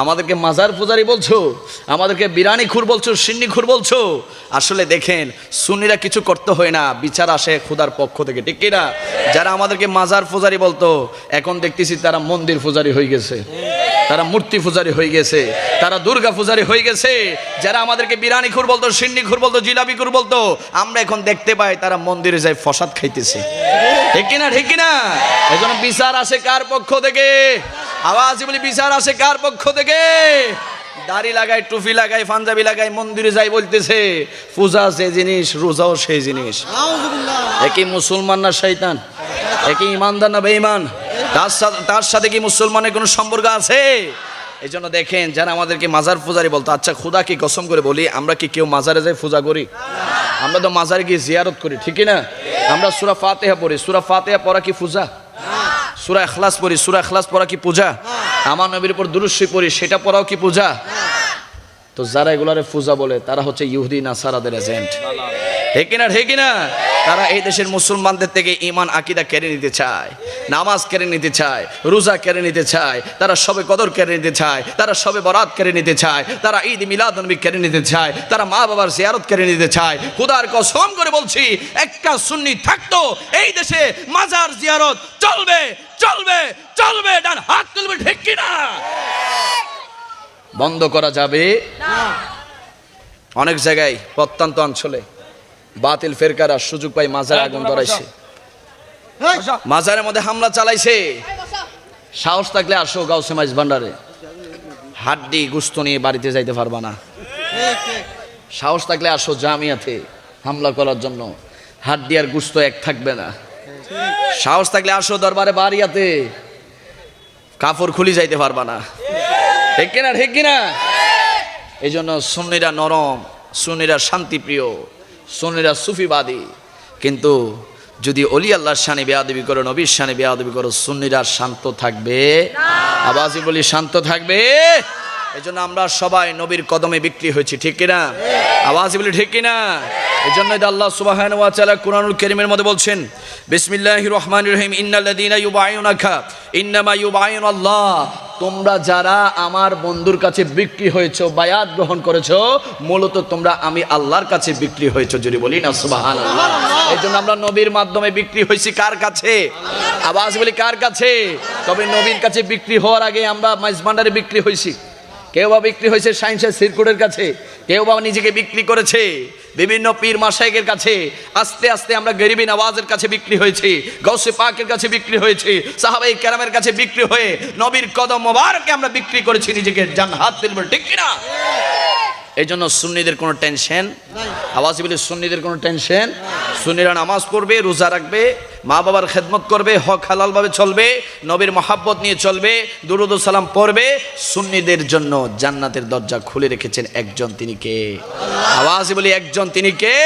আমাদেরকে মাজার পূজারি বলছো? আমাদেরকে বিরানি খুর বলছো, সিন্নি খুর বলছো? আসলে দেখেন, সুন্নিরা কিছু করতে হয় না, বিচার আসে খুদার পক্ষ থেকে, ঠিক কিনা? যারা আমাদেরকে মাজার পূজারি বলতো, এখন দেখতেছি তারা মন্দির পূজারি হয়ে গেছে। তারা মূর্তি পূজারি হয়ে গেছে। তারা দুর্গা পূজারি হয়ে গেছে। যারা আমাদেরকে বিরানি খুর বলতো, সিন্নি খুর বলতো, জিলাপি খুর বলতো, আমরা এখন দেখতে পাই তারা মন্দিরে যায় ফসাদ খাইতেছে। ঠিক কিনা ঠিক কিনা? জন্য বিচার আসে কার পক্ষ থেকে? আওয়াজ বলি বিচার আসে কার পক্ষ থেকে? দাড়ি লাগাই টুপি লাগাই পাঞ্জাবি লাগাই মন্দিরে যাই বলতেছে। পূজা যে জিনিস রোজাও সেই জিনিস। একই মুসলমান না শৈতান একই ইমানদার না বেঈমান? তার সাথে তার সাথে কি মুসলমানের কোনো সম্পর্ক আছে? এই জন্য দেখেন যারা আমাদেরকে মাজার পূজারি বলতো আচ্ছা খুদা কি কসম করে বলি আমরা কি কেউ মাজারে যাই পূজা করি? আমরা তো মাজারে গিয়ে জিয়ারত করি ঠিকই না? আমরা সুরা ফাতেহা পড়ি। সুরা ফাতেহা পড়া কি পূজা? সুরা এখলাস পড়ি সুরা এখলাস পড়া কি পূজা? আমার নবীর উপর দুরুশ্বই পড়ি সেটা পড়াও কি পূজা? তো যারা এগুলারে পূজা বলে তারা হচ্ছে ইহুদি নাসারাদের এজেন্ট ঠিক কিনা ঠিক কিনা? তারা এই দেশের মুসলমানদের থেকে ইমান আকিদা কেড়ে নিতে চায় নামাজ কেড়ে নিতে চায় রোজা কেড়ে নিতে চায় তারা সবে কদর কেড়ে নিতে চায় তারা সবে বরাত কেড়ে নিতে চায় তারা ঈদ মিলাদ নবী কেড়ে নিতে চায় তারা মা বাবার জিয়ারত কেড়ে নিতে চায়। খুদার কসম করে বলছি একটা সুন্নি থাকতো এই দেশে মাজার জিয়ারত চলবে চলবে চলবে ডান হাত তুলবে ঠিক কিনা? বন্ধ করা যাবে? অনেক জায়গায় প্রত্যন্ত অঞ্চলে বাতিল ফেরকারা সুযোগ পাই মাজার আগুন ধরাইছে। মাজারের মধ্যে হামলা চালাইছে। সাহস থাকলে আসো গাউসে মাইজ ভান্ডারে। হাড্ডি গুস্ত নিয়ে বাড়িতে যাইতে পারবা না। সাহস থাকলে আসো জামিয়াতে হামলা করার জন্য। হাড্ডি আর গুস্ত এক থাকবে না। সাহস থাকলে আসো দরবারে বাড়িয়াতে। কাপড় খুলি যাইতে পারবা না। ঠিক কিনা ঠিক কিনা? এই জন্য সুন্নিরা নরম সুন্নিরা শান্তিপ্রিয়। সুন্নিরা সুফিবাদী। কিন্তু যদি অলি আল্লাহর শানে বেয়াদবি করো, নবীর শানে বেয়াদবি করো, সুন্নিরা শান্ত থাকবে। আবাজি বলি শান্ত থাকবে। এই জন্য আমরা সবাই নবীর কদমে বিক্রি হয়েছি, ঠিক কিনা? আওয়াজ বলি ঠিক কিনা? এই জন্যই তো আল্লাহ সুবাহান ওয়া তাআলা কুরআনুল কারীমের মধ্যে বলছেন, বিসমিল্লাহির রহমানির রহিম, ইন্নাল্লাযীনা ইউবাইউনাকা, ইন্নামা ইউবাইউনাল্লাহ তোমরা যারা আমার বন্ধুর কাছে বিক্রি হয়েছ বায়াত গ্রহণ করেছ মূলত তোমরা আমি আল্লাহর কাছে বিক্রি হয়েছ যদি বলি না সুবাহান এই জন্য আমরা নবীর মাধ্যমে বিক্রি হয়েছি কার কাছে? আবাস বলি কার কাছে? তবে নবীর কাছে বিক্রি হওয়ার আগে আমরা মাইজমান্ডারে বিক্রি হয়েছি। কেউ বা বিক্রি হয়েছে সায়েন্সের সিরকুটের কাছে, কেউ বা নিজেকে বিক্রি করেছে বিভিন্ন পীর মাসাইকের কাছে, আস্তে আস্তে আমরা গরিবী নওয়াজের কাছে বিক্রি হয়েছি গৌসে পাকের কাছে বিক্রি হয়েছি সাহাবাই ক্যারামের কাছে বিক্রি হয়ে নবীর কদম মোবারকে আমরা বিক্রি করেছি নিজেকে জান হাত তুলবে ঠিক কিনা? এই জন্য সুন্নিদের কোনো টেনশন, আওয়াজ বলে সুন্নিদের কোনো টেনশন, সুন্নিরা নামাজ পড়বে, রোজা রাখবে মা বাবার খেদমত করবে, হক হালালভাবে চলবে, নবীর মহাব্বত নিয়ে চলবে, দুরুদ সালাম পড়বে, সুন্নিদের জন্য জান্নাতের দরজা খুলে রেখেছেন একজন তিনি কে? আওয়াজ বলি, একজন তিনি কে?